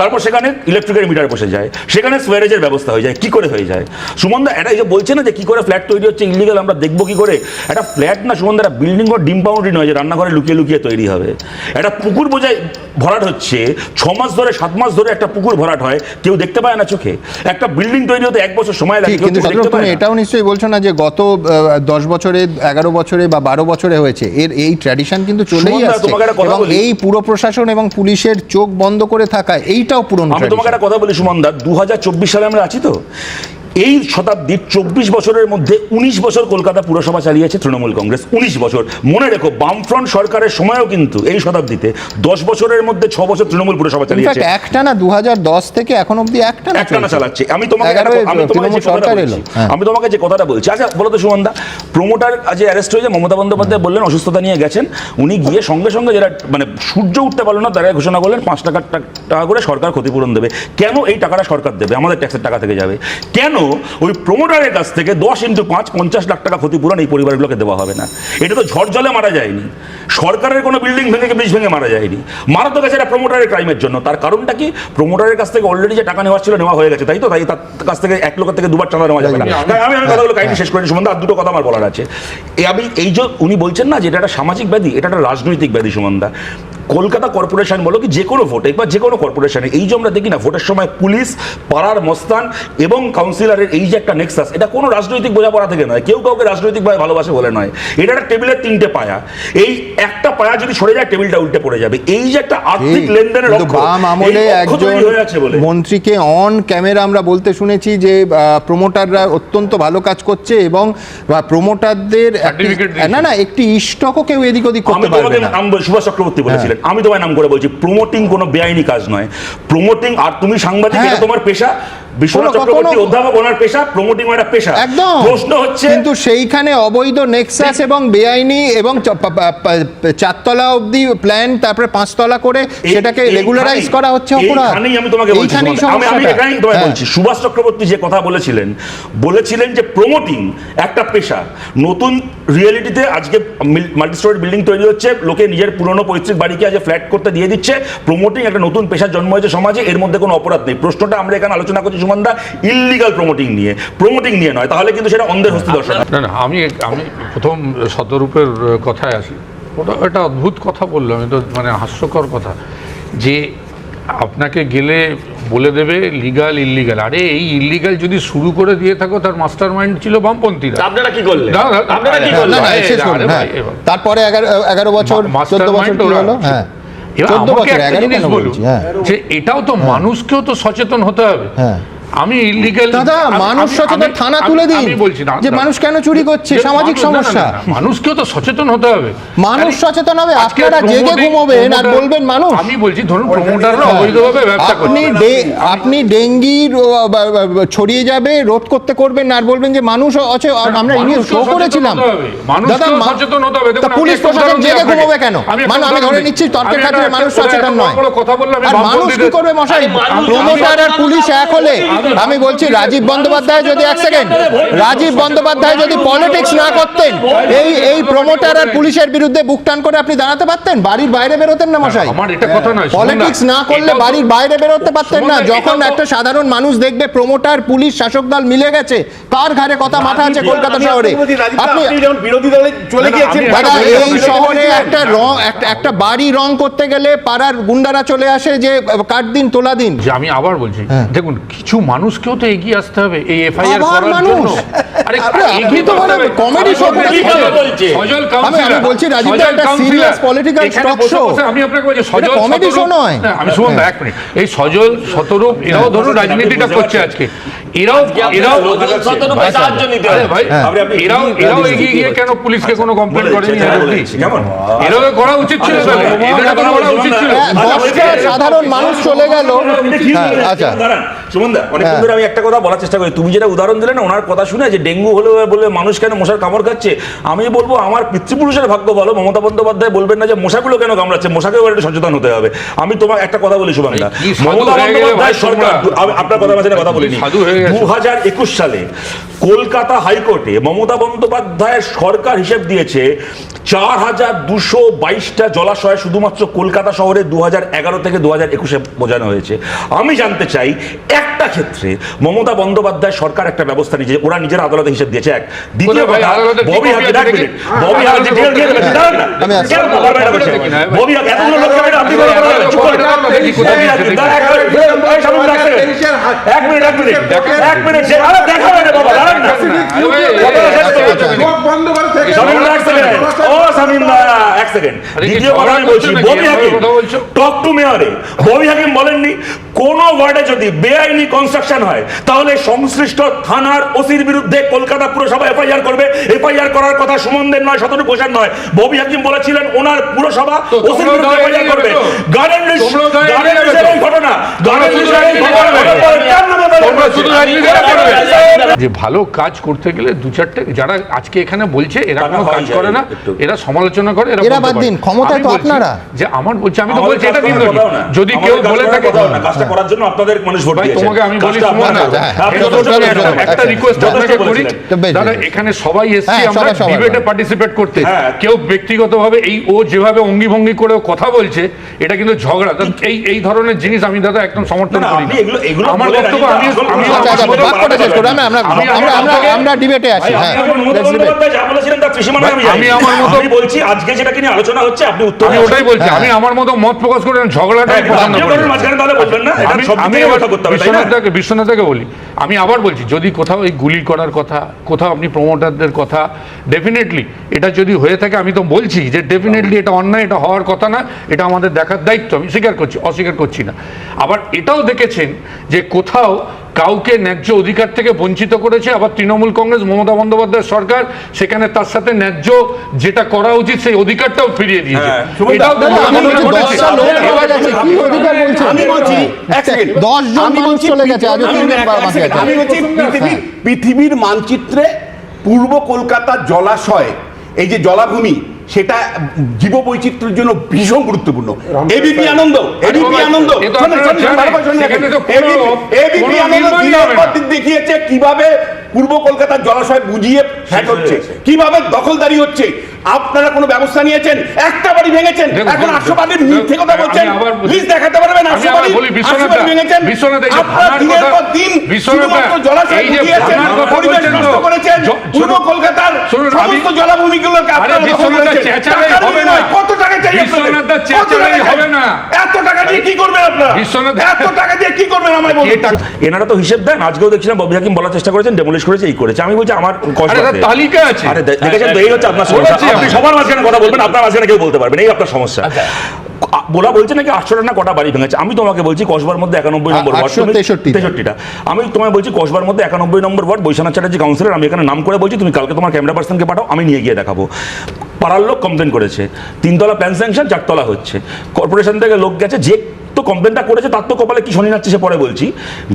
[SPEAKER 9] তারপর সেখানে ইলেকট্রিকের মিটার বসে যায় সেখানে সোয়ারেজের ব্যবস্থা হয়ে যায় কি করে হয়ে যায়? সুমনদা এটা যে বলছে না যে কি করে ফ্ল্যাট তৈরি হচ্ছে ইলিগাল আমরা দেখব কি করে? একটা ফ্ল্যাট না সুমনদা একটা বিল্ডিং বা ডিম পাউন্ডি নয় যে রান্নাঘরে লুকিয়ে লুকিয়ে তৈরি হবে। একটা পুকুর বোঝায় ভরাট হচ্ছে ছ মাস ধরে সাত মাস ধরে একটা পুকুর ভরাট হয় কেউ দেখতে পায় না চোখে। একটা বিল্ডিং তৈরি হতে এক বছর সময় লাগে
[SPEAKER 1] কিন্তু। এটাও নিশ্চয়ই বলছো না যে গত আহ, দশ বছরে এগারো বছরে বা বারো বছরে হয়েছে। এর এই ট্র্যাডিশন কিন্তু চলেই আসছে। এবং এই পুরো প্রশাসন এবং পুলিশের চোখ বন্ধ করে থাকা এইটাও পুরনো
[SPEAKER 9] আমি তোমাকে। একটা কথা বলি সুমনদা দু সালে আমরা আছি তো? এই শতাব্দীর চব্বিশ বছরের মধ্যে উনিশ বছর কলকাতা পুরসভা চালিয়েছে তৃণমূল কংগ্রেস। উনিশ বছর। মনে রেখো বামফ্রন্ট সরকারের সময়ও কিন্তু এই শতাব্দীতে দশ বছরের মধ্যে ছ বছর তৃণমূল পুরসভা চালিয়েছে।
[SPEAKER 1] একটা না দু থেকে এখন অব্দি একটা না
[SPEAKER 9] একটা না চালাচ্ছে। আমি তোমাকে আমি তোমাকে যে কথাটা
[SPEAKER 1] সরকার
[SPEAKER 9] বলছি,
[SPEAKER 1] এলো হ্যাঁ।
[SPEAKER 9] আমি তোমাকে যে কথাটা বলছি আচ্ছা বলো তো সুমনদা প্রমোটার আজ অ্যারেস্ট হয়েছে মমতা বন্দ্যোপাধ্যায় বললেন অসুস্থতা নিয়ে গেছেন উনি গিয়ে সঙ্গে সঙ্গে যেটা মানে সূর্য উঠতে পারল না তারা ঘোষণা করলেন পাঁচ টাকা টাকা করে সরকার ক্ষতিপূরণ দেবে। কেন এই টাকাটা সরকার দেবে? আমাদের ট্যাক্সের টাকা থেকে যাবে। কেন ওই প্রমোটারের কাছ থেকে দশ ইন্টু পাঁচ পঞ্চাশ লাখ টাকা ক্ষতিপূরণ এই পরিবারগুলোকে দেওয়া হবে না। এটা তো ঝড় জলে মারা যায়নি। সরকারের কোনো বিল্ডিং ভেঙে ব্রিজ ভেঙে মারা যায়নি। মারা তো গেছে এটা প্রমোটারের ক্রাইমের জন্য। তার কারণটা কি? প্রমোটারের কাছ থেকে অলরেডি যে টাকা নেওয়া ছিল নেওয়া হয়ে গেছে তাই তো? তাই তার কাছ থেকে এক লক্ষ থেকে দুবার চাঁদা নেওয়া যাবে না। আমি আমি কথাগুলো কাহিনী শেষ করি সুমন্দা আর দুটো কথা আমার বলার আছে। এই আমি এই যে উনি বলছেন না যে এটা একটা সামাজিক ব্যাধি এটা একটা রাজনৈতিক ব্যাধি সুমন্দা। কলকাতা কর্পোরেশন বলো কি যে কোনো ভোটে বা যে কোনো কর্পোরেশনে এই যে আমরা দেখি না ভোটের সময় পুলিশ পাড়ার মস্তান এবং কাউন্সিলরের এই যে একটা নেক্সাস এটা কোনো রাজনৈতিক বোঝাপড়া থেকে নয় কেউ কাউকে রাজনৈতিকভাবে ভালোবাসে বলে নয়। এটা একটা টেবিলের তিনটে পায়া। এই একটা পায়া যদি সরে যায় টেবিলটা উল্টে পড়ে যাবে। এই যে একটা আর্থিক লেনদেনের
[SPEAKER 1] বাম আমলে একজন
[SPEAKER 9] হয়ে
[SPEAKER 1] মন্ত্রীকে অন ক্যামেরা আমরা বলতে শুনেছি যে প্রমোটাররা অত্যন্ত ভালো কাজ করছে এবং প্রমোটারদের না না একটি ইষ্টকও কেউ এদিক ওদিক করতে পারবে না।
[SPEAKER 9] নাম সুভাষ চক্রবর্তী বলেছিলেন। আমি তোমায় নাম করে বলছি প্রমোটিং কোনো বেআইনি কাজ নয় প্রমোটিং আর তুমি সাংবাদিক
[SPEAKER 1] হ্যাঁ।
[SPEAKER 9] এটা তোমার পেশা বিশ্বনাথ চক্রবর্তী অধ্যাপক ওনার পেশা প্রমোটিং একটা পেশা।
[SPEAKER 1] একদম।
[SPEAKER 9] প্রশ্ন হচ্ছে
[SPEAKER 1] কিন্তু সেইখানে অবৈধ নেক্সাস এবং বেআইনি এবং চারতলা অবধি প্ল্যান তারপরে পাঁচতলা করে
[SPEAKER 9] এই-
[SPEAKER 1] সেটাকে
[SPEAKER 9] এইখানেই-
[SPEAKER 1] রেগুলারাইজ করা হচ্ছে অপরাধ।
[SPEAKER 9] এইখানেই আমি তোমাকে বলছি আমি আমি এখানেই তোমায়
[SPEAKER 1] হ্যাঁ।
[SPEAKER 9] বলছি। সুভাষ চক্রবর্তী যে কথা বলেছিলেন বলেছিলেন যে প্রমোটিং একটা পেশা। নতুন রিয়েলিটিতে আজকে মাল্টি স্টোরি বিল্ডিং তৈরি হচ্ছে লোকে নিজের পুরনো পৈতৃক বাড়িকে আজ ফ্ল্যাট করতে দিয়ে দিচ্ছে। প্রমোটিং একটা নতুন পেশার জন্ম হয়েছে সমাজে এর মধ্যে কোনো অপরাধ নেই। প্রশ্নটা আমরা এখানে আলোচনা করছি সুমনদা ইললিগাল প্রমোটিং নিয়ে প্রমোটিং নিয়ে নয় তাহলে কিন্তু সেটা অন্ধের হস্তি দর্শন
[SPEAKER 4] না না আমি আমি প্রথম শতরূপের কথায় আসি। ওটা একটা অদ্ভুত কথা বললাম এটা মানে হাস্যকর কথা। যে আপনাকে গেলে বলে দেবে লিগাল ইল্লিগাল আরে এই ইল্লিগাল যদি শুরু করে দিয়ে থাকো তার মাস্টার মাইন্ড ছিল বামপন্থীরা।
[SPEAKER 5] আপনারা কি করলেন?
[SPEAKER 4] না, না,
[SPEAKER 5] আপনারা কি
[SPEAKER 4] না,
[SPEAKER 1] না,
[SPEAKER 5] করলেন?
[SPEAKER 1] না,
[SPEAKER 4] আরে,
[SPEAKER 1] শেষ করুন,
[SPEAKER 4] আরে। ভাই, এবার-
[SPEAKER 1] তারপরে এগারো এগারো বছর
[SPEAKER 4] মাস্টার মাইন্ড
[SPEAKER 1] হলো? হ্যাঁ।
[SPEAKER 4] এবার আমাকে একটা জিনিস বলুন
[SPEAKER 1] হ্যাঁ।
[SPEAKER 4] যে এটাও তো মানুষকেও তো সচেতন হতে হবে।
[SPEAKER 1] হ্যাঁ।
[SPEAKER 4] আমি ইলিগাল
[SPEAKER 1] দাদা মানুষ সচেতন থানা তুলে দিন
[SPEAKER 4] আমি বলছি না
[SPEAKER 1] যে মানুষ কেন চুরি করছে সামাজিক সমস্যা?
[SPEAKER 4] মানুষকেও তো সচেতন হতে হবে।
[SPEAKER 1] মানুষ সচেতন হবে আপনারা জেগে ঘুমোবেন আর বলবেন মানুষ।
[SPEAKER 4] আমি বলছি ধরুন প্রমোটাররা অবৈধভাবে ব্যবসা
[SPEAKER 1] আপনি
[SPEAKER 4] করছে।
[SPEAKER 1] ডে- আপনি ডেঙ্গি ছড়িয়ে যাবে রোধ করতে করবেন আর বলবেন যে মানুষ আছে আমরা শো করেছিলাম। মা-
[SPEAKER 4] সচেতন হতে হবে। দেখুন,
[SPEAKER 1] পুলিশ প্রশাসন জেগে ঘুমোবে কেন? মানে আমি ধরে নিচ্ছি তর্কের খাতিরে মানুষ সচেতন নয়।
[SPEAKER 4] কথা
[SPEAKER 1] বললাম মানুষ কি করবে মশাই? প্রমোটার আর পুলিশ এক হলে। আমি বলছি রাজীব বন্দ্যোপাধ্যায় যদি এক সেকেন্ড রাজীব বন্দ্যোপাধ্যায় যদি পলিটিক্স না করতেন এই এই প্রমোটার আর পুলিশের বিরুদ্ধে বুক টান করে আপনি দাঁড়াতে পারতেন? বাড়ির বাইরে বেরোতেন না মশাই? পলিটিক্স না। করলে বাড়ির বাইরে বেরোতে পারতেন না যখন একটা সাধারণ মানুষ দেখবে প্রমোটার পুলিশ শাসক দল মিলে গেছে কার ঘাড়ে কথা মাথা আছে কলকাতা শহরে। আপনি
[SPEAKER 5] যখন বিরোধী দলে চলে গিয়েছেন।
[SPEAKER 1] এই শহরে একটা রং একটা একটা বাড়ি রং করতে গেলে পাড়ার গুন্ডারা চলে আসে যে কাট দিন তোলা দিন?
[SPEAKER 4] আমি আবার বলছি
[SPEAKER 1] হ্যাঁ।
[SPEAKER 4] দেখুন কিছু মানুষকেও তো এগিয়ে আসতে হবে এই এফআইআর করার জন্য। আরে
[SPEAKER 1] আপনি- আপনি
[SPEAKER 4] এগিয়ে
[SPEAKER 1] তো মানে
[SPEAKER 4] হবে।
[SPEAKER 1] comedy show
[SPEAKER 4] সজল কাউন্সিলর,
[SPEAKER 1] আমি বলছি রাজীব দা একটা
[SPEAKER 4] কাউন্সিলর,
[SPEAKER 1] serious political
[SPEAKER 4] এখানে
[SPEAKER 1] talk
[SPEAKER 4] বসে
[SPEAKER 1] show।
[SPEAKER 4] বসে আমি আপনাকে বলছি সজল
[SPEAKER 1] comedy show নয়।
[SPEAKER 4] আমি শুনুন এক মিনিট। এই সজল শতরূপ এরাও ধরুন রাজনীতিটা করছে আজকে। এরাও এরাও
[SPEAKER 5] সাহায্য নিতে
[SPEAKER 4] ভাই
[SPEAKER 9] আপনি- আপনি-
[SPEAKER 4] এরাও এরাও এগিয়ে গিয়ে কেন পুলিশকে কোনো কমপ্লেন করেনি? আর
[SPEAKER 9] বলেছে,
[SPEAKER 4] অবধি?
[SPEAKER 9] কেমন?
[SPEAKER 4] এরাও করা উচিত ছিল তাহলে। এদের করা উচিত ছিল।
[SPEAKER 1] হ্যাঁ, সাধারণ মানুষ চলে গেল। হ্যাঁ, আচ্ছা।
[SPEAKER 9] অনেকক্ষণ
[SPEAKER 1] হ্যাঁ।
[SPEAKER 9] ধরে আমি একটা কথা বলার চেষ্টা করি। তুমি যেটা উদাহরণ দিলে না ওনার কথা শুনে যে ডেঙ্গু হলে বলে মানুষ কেন মশার কামড় খাচ্ছে আমি বলব আমার পিতৃপুরুষের ভাগ্য বলো মমতা বন্দ্যোপাধ্যায় বলবেন না যে মশাগুলো কেন কামড়াচ্ছে মশাকেও একটু সচেতন হতে হবে। আমি তোমার একটা কথা বলি শুভাঙ্গা মমতা বন্দ্যোপাধ্যায় সরকার আপনার কথা মাঝে কথা বলিনি। দু হাজার একুশ সালে কলকাতা হাইকোর্টে মমতা বন্দ্যোপাধ্যায়ের সরকার হিসেব দিয়েছে চার হাজার দুশো বাইশটা জলাশয় শুধুমাত্র কলকাতা শহরে দু হাজার এগারো থেকে দু হাজার একুশে বোঝানো হয়েছে। আমি জানতে চাই একটা ক্ষেত্রে মমতা বন্দ্যোপাধ্যায় সরকার একটা ব্যবস্থা নিয়েছে ওরা নিজের আদালতে হিসেব দিয়েছে। এক দ্বিতীয় কথা ববি
[SPEAKER 4] কপি
[SPEAKER 9] এক মিনিট ববি যে জেল দিয়ে দেবে, দাঁড়ান না। ববি এতগুলো লোককে আপনি বলে বলে চুপ করে ববি হাকিম, এক মিনিট, এক মিনিট। এক মিনিট এক মিনিট আরে বাবা দাঁড়ান না। কোনো ওয়ার্ডে যদি বেআইনি কনস্ট্রাকশন হয় তাহলে সংশ্লিষ্ট থানার ওসির বিরুদ্ধে কলকাতা পুরসভা এফআইআর করবে। এফআইআর করার কথা সুমনদের নয় শতনু ঘোষের নয়। ববি হাকিম বলেছিলেন ওনার পুরসভা ওসির বিরুদ্ধে এফআইআর করবে। গার্ডেন গার্ডেন এই ঘটনা। গার্ডেন।
[SPEAKER 4] যে ভালো কাজ করতে গেলে দু চারটে যারা আজকে এখানে বলছে এরা কোনো কাজ করে না। এরা সমালোচনা করে
[SPEAKER 1] এরা বাদ দিন, ক্ষমতায়
[SPEAKER 4] আমি
[SPEAKER 1] তো আপনারা।
[SPEAKER 4] যে আমার বলছি আমি তো বলছি এটা দিন। যদি কেউ বলে থাকে
[SPEAKER 9] কাজটা করার জন্য আপনাদের মানুষ ভোট দিয়েছে।
[SPEAKER 4] তোমাকে আমি
[SPEAKER 1] হ্যাঁ।
[SPEAKER 4] একটা রিকোয়েস্ট করি দাদা এখানে সবাই এসছি
[SPEAKER 1] হ্যাঁ,
[SPEAKER 4] আমরা। ডিবেটে পার্টিসিপেট করতে।
[SPEAKER 9] হ্যাঁ।
[SPEAKER 4] কেউ ব্যক্তিগতভাবে এই ও যেভাবে অঙ্গি ভঙ্গি করে কথা বলছে এটা কিন্তু ঝগড়া। এই এই ধরনের জিনিস আমি দাদা একদম সমর্থন করি আমার বক্তব্য আমি আমি
[SPEAKER 9] কথা।
[SPEAKER 1] আচ্ছা আচ্ছা
[SPEAKER 9] আমাদের
[SPEAKER 1] ভাগ করে শেষ করো আমরা আমরা আমরা
[SPEAKER 4] আমরা
[SPEAKER 1] আমরা ডিবেটে আসি হ্যাঁ।
[SPEAKER 9] আমি
[SPEAKER 4] আমি আমার মতো-
[SPEAKER 9] বলছি আজকে নিয়ে আলোচনা হচ্ছে আপনি উত্তর
[SPEAKER 4] আমি ওটাই বলছি আমি আমার মতো মত প্রকাশ করে ঝগড়াটাই
[SPEAKER 9] হ্যাঁ,
[SPEAKER 4] পছন্দ করি
[SPEAKER 9] মাঝখানে তাহলে বলবেন না? এটা সব কথা করতে হবে, তাই না?
[SPEAKER 4] বিশ্বনাথ বিশ্বনেতাকে বলি। আমি আবার বলছি, যদি কোথাও এই গুলি করার কথা, কোথাও আপনি প্রমোটারদের কথা ডেফিনেটলি এটা যদি হয়ে থাকে, আমি তো বলছি যে ডেফিনেটলি এটা অন্যায়, এটা হওয়ার কথা না, এটা আমাদের দেখার দায়িত্ব, আমি স্বীকার করছি, অস্বীকার করছি না। আবার এটাও দেখেছেন যে কোথাও কাউকে ন্যায্য অধিকার থেকে বঞ্চিত করেছে আবার তৃণমূল কংগ্রেস মমতা বন্দ্যোপাধ্যায় সরকার সেখানে তার সাথে ন্যায্য যেটা করা উচিত সেই অধিকারটাও ফিরিয়ে দিয়েছে। এটাও
[SPEAKER 5] পৃথিবীর পৃথিবীর মানচিত্রে পূর্ব কলকাতার জলাশয় এই যে জলাভূমি সেটা জীব বৈচিত্র্যের জন্য ভীষণ গুরুত্বপূর্ণ। এবিপি আনন্দ এবিপি আনন্দ
[SPEAKER 4] এ তো
[SPEAKER 5] শোনেন,
[SPEAKER 4] আপনারা
[SPEAKER 5] শোনেন,
[SPEAKER 4] জানেন,
[SPEAKER 5] ভালো করে শোনেন
[SPEAKER 4] সেখানে
[SPEAKER 5] এখন।
[SPEAKER 4] তো কোনো-
[SPEAKER 5] ABP ABP
[SPEAKER 4] কোনো
[SPEAKER 5] আনন্দ দেখিয়েছে কীভাবে পূর্ব কলকাতার জলাশয় বুঝিয়ে ফ্যাট হচ্ছে কীভাবে দখলদারি হচ্ছে। আপনারা কোনো ব্যবস্থা নিয়েছেন? একটা বাড়ি ভেঙেছেন। এখন আটশো বাড়ির মিথ্যে কথা বলছেন। লিস্ট দেখাতে পারবেন আটশো বাড়ি আটশো বাড়ি ভেঙেছেন।
[SPEAKER 4] বিশ্বনাথ এই যে
[SPEAKER 5] আপনারা দিনের পর দিন শুধুমাত্র জলাশয়
[SPEAKER 4] কথা
[SPEAKER 5] পরিবেশ নষ্ট করেছেন পূর্ব কলকাতার সমস্ত জলাভূমিগুলোকে আপনারা দখল করেছেন। টাকা
[SPEAKER 4] হবে
[SPEAKER 5] নয়, কত টাকা চাই আপনাদের?
[SPEAKER 4] হবে না।
[SPEAKER 5] এত টাকা দিয়ে কি করবেন আপনারা?
[SPEAKER 4] বিশ্বনাথ
[SPEAKER 5] এত টাকা দিয়ে কি করবেন আমায় বলুন।
[SPEAKER 9] এনারা তো হিসেব দেন। আজকেও দেখছিলাম ববি হাকিম বলার চেষ্টা করেছেন ডেমোলিশ করেছে এই করেছে। আমি বলছি আমার কষ্ট।
[SPEAKER 4] তালিকা আছে।
[SPEAKER 9] আরে দেখেছেন এই হচ্ছে আপনার সমস্যা আপনি সবার মাঝখানে কথা বলবেন আপনার মাঝখানে কেউ বলতে পারবেন এই আপনার সমস্যা। বলা বলছে নাকি আটশোটা না কটা বাড়ি ভেঙেছে? আমি তোমাকে বলছি কসবার মধ্যে একানব্বই নম্বর ওয়ার্ড
[SPEAKER 1] তেষট্টিটা।
[SPEAKER 9] তেষট্টিটা। আমি তোমায় বলছি কসবার মধ্যে একানব্বই নম্বর ওয়ার্ড বৈশানাথ চ্যাটার্জি কাউন্সিলর আমি এখানে নাম করে বলছি তুমি কালকে তোমার ক্যামেরা পার্সনকে পাঠাও আমি নিয়ে গিয়ে দেখাবো। পাড়ার লোক কমপ্লেন করেছে। তিনতলা প্ল্যান স্যাংশন চারতলা হচ্ছে। কর্পোরেশন থেকে লোক গেছে যে তো কমপ্লেনটা করেছে তার তো কপালে কি শনি নাচ্ছে সে পরে বলছি।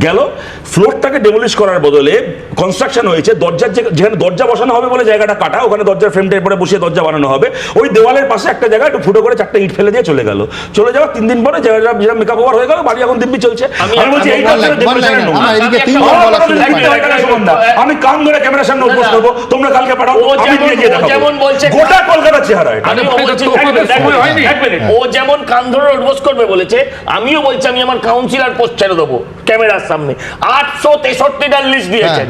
[SPEAKER 9] গেল ফ্লোরটাকে ডেমোলিশ করার বদলে কনস্ট্রাকশন হয়েছে দরজার যেখানে দরজা বসানো হবে বলে জায়গাটা কাটা ওখানে দরজার ফ্রেমটা এরপরে বসিয়ে দরজা বানানো হবে। ওই দেওয়ালের পাশে একটা জায়গায় একটু ফুটো করে চারটে ইট ফেলে দিয়ে চলে গেল। চলে যাওয়ার তিন দিন পরে জায়গাটা যেটা মেকআপ ওভার হয়ে গেল বাড়ি এখন দিব্যি চলছে। আমি বলছি
[SPEAKER 5] আমি
[SPEAKER 9] কান ধরে ক্যামেরার সামনে উপোস করব। তোমরা কালকে পাঠাও
[SPEAKER 7] ও
[SPEAKER 9] আমি
[SPEAKER 7] যেমন-
[SPEAKER 9] নিয়ে গিয়ে দেখাবো।
[SPEAKER 7] যেমন বলছে-
[SPEAKER 9] গোটা কলকাতার চেহারা এটা।
[SPEAKER 7] ও যেমন কান ধরে উদ্বোস করবে বলেছে আমিও বলছি আমি আমার কাউন্সিলর পোস্ট ছেড়ে দেবো ক্যামেরার সামনে। আটশো তেষট্টিটার লিস্ট দিয়েছেন।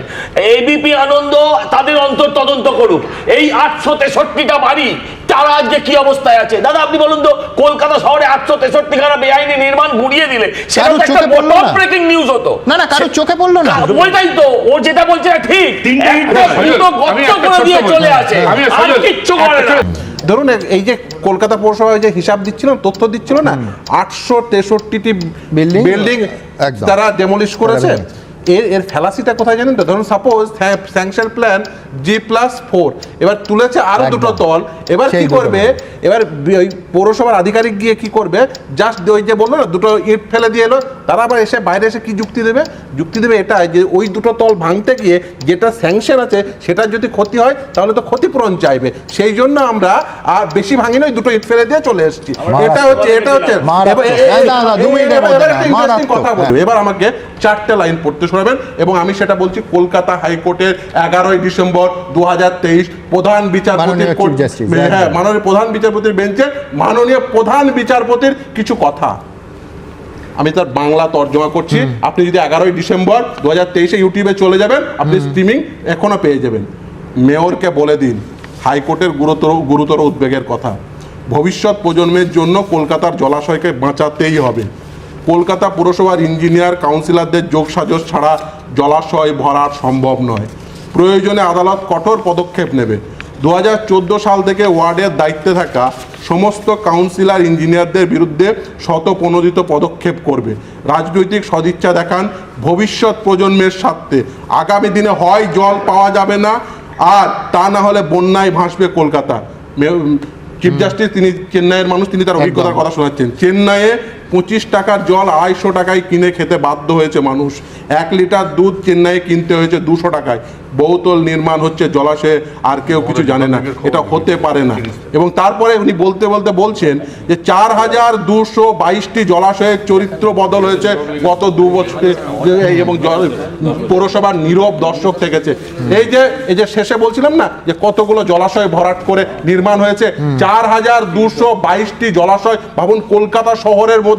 [SPEAKER 7] এবিপি আনন্দ তাদের অন্তর তদন্ত করুক। এই আটশো তেষট্টিটা বাড়ি তারা আজকে কি অবস্থায় আছে? দাদা আপনি বলুন তো কলকাতা শহরে আটশো তেষট্টি খানা বেআইনি নির্মাণ গুড়িয়ে দিলে সেটা একটা ব্রেকিং নিউজ হতো।
[SPEAKER 1] না না কারও চোখে পড়ল না।
[SPEAKER 7] ওইটাই তো ও যেটা বলছে ঠিক।
[SPEAKER 9] তিনটে
[SPEAKER 7] করে দিয়ে চলে আসে। আর কিচ্ছু করে না।
[SPEAKER 10] ধরুন এই যে কলকাতা পৌরসভায় যে হিসাব দিচ্ছিল তথ্য দিচ্ছিল না আটশো তেষট্টিটি বিল্ডিং
[SPEAKER 1] বিল্ডিং
[SPEAKER 10] তারা ডেমলিশ করেছে। এর এর ফেলাসিটা কোথায় জানেন তো? ধরুন suppose sanction plan G plus four এবার তুলেছে
[SPEAKER 1] আরও
[SPEAKER 10] দুটো তল এবার কি করবে? এবার ওই পৌরসভার আধিকারিক গিয়ে কি করবে? জাস্ট ওই যে বলল না দুটো ইট ফেলে দিয়ে এলো। তারা আবার এসে বাইরে এসে কি যুক্তি দেবে? যুক্তি দেবে এটা যে ওই দুটো তল ভাঙতে গিয়ে যেটা স্যাংশন আছে সেটা যদি ক্ষতি হয় তাহলে তো ক্ষতিপূরণ চাইবে। সেই জন্য আমরা আর বেশি ভাঙিনি ওই দুটো ইট ফেলে দিয়ে চলে এসেছি। এটা হচ্ছে এটা হচ্ছে। এবার আমাকে চারটে লাইন পড়তে শোনাবেন এবং আমি সেটা বলছি কলকাতা হাইকোর্টের এগারোই ডিসেম্বর দু প্রধান বিচারপতির হ্যাঁ মাননীয় প্রধান বিচারপতির বেঞ্চে মাননীয় প্রধান বিচারপতির কিছু কথা। আমি তার বাংলা তর্জমা করছি। আপনি যদি এগারোই ডিসেম্বর দু হাজার তেইশে ইউটিউবে চলে যাবেন আপনি স্ট্রিমিং এখনও পেয়ে যাবেন। মেয়রকে বলে দিন হাইকোর্টের গুরুতর গুরুতর উদ্বেগের কথা। ভবিষ্যৎ প্রজন্মের জন্য কলকাতার জলাশয়কে বাঁচাতেই হবে। কলকাতা পুরসভার ইঞ্জিনিয়ার কাউন্সিলরদের যোগ সাজস ছাড়া জলাশয় ভরা সম্ভব নয়। প্রয়োজনে আদালত কঠোর পদক্ষেপ নেবে। দু হাজার চোদ্দ সাল থেকে ওয়ার্ডের দায়িত্বে থাকা সমস্ত কাউন্সিলর ইঞ্জিনিয়ারদের বিরুদ্ধে শতপ্রণোদিত পদক্ষেপ করবে। রাজনৈতিক সদিচ্ছা দেখান ভবিষ্যৎ প্রজন্মের স্বার্থে। আগামী দিনে হয় জল পাওয়া যাবে না আর তা না হলে বন্যায় ভাসবে কলকাতা। চিফ জাস্টিস তিনি চেন্নাইয়ের মানুষ তিনি তার অভিজ্ঞতার কথা শোনাচ্ছেন। চেন্নাইয়ে পঁচিশ টাকার জল আড়াইশো টাকায় কিনে খেতে বাধ্য হয়েছে মানুষ। এক লিটার দুধ চেন্নাইয়ে কিনতে হয়েছে দুশো টাকায়। বহুতল নির্মাণ হচ্ছে জলাশয়ে আর কেউ কিছু জানে না। এটা হতে পারে না। এবং তারপরে উনি বলতে বলতে বলছেন যে চার হাজার দুশো বাইশটি জলাশয়ের চরিত্র বদল হয়েছে গত দু বছরে এবং পৌরসভার নীরব দর্শক থেকেছে। এই যে এই যে শেষে বলছিলাম না যে কতগুলো জলাশয় ভরাট করে নির্মাণ হয়েছে চার হাজার দুশো বাইশটি জলাশয় ভাবুন কলকাতা শহরের মধ্যে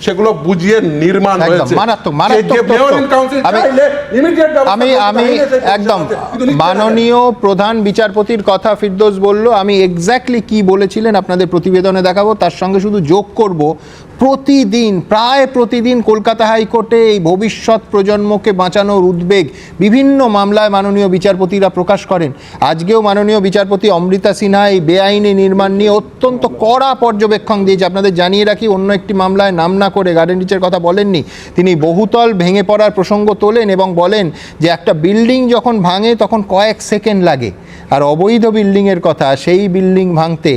[SPEAKER 10] সেগুলো বুঝিয়ে নির্মাণ হয়েছে।
[SPEAKER 1] মারাত্মক, মারাত্মক আমি- আমি আমি একদম। মাননীয় প্রধান বিচারপতির কথা ফিরদোস বলল আমি এক্স্যাক্টলি কি বলেছিলেন আপনাদের প্রতিবেদনে দেখাবো তার সঙ্গে শুধু যোগ করব। প্রতিদিন, প্রায় প্রতিদিন কলকাতা হাইকোর্টে এই ভবিষ্যৎ প্রজন্মকে বাঁচানোর উদ্বেগ বিভিন্ন মামলায় মাননীয় বিচারপতিরা প্রকাশ করেন। আজকেও মাননীয় বিচারপতি অমৃতা সিনহা এই বেআইনি নির্মাণ নিয়ে অত্যন্ত কড়া পর্যবেক্ষণ দিয়েছে। আপনাদের জানিয়ে রাখি, অন্য একটি মামলায় নাম না করে গার্ডেন রিচের কথা বলেননি। তিনি বহুতল ভেঙে পড়ার প্রসঙ্গ তোলেন এবং বলেন যে একটা বিল্ডিং যখন ভাঙে তখন কয়েক সেকেন্ড লাগে। আর অবৈধ বিল্ডিংয়ের কথা, সেই বিল্ডিং ভাঙতে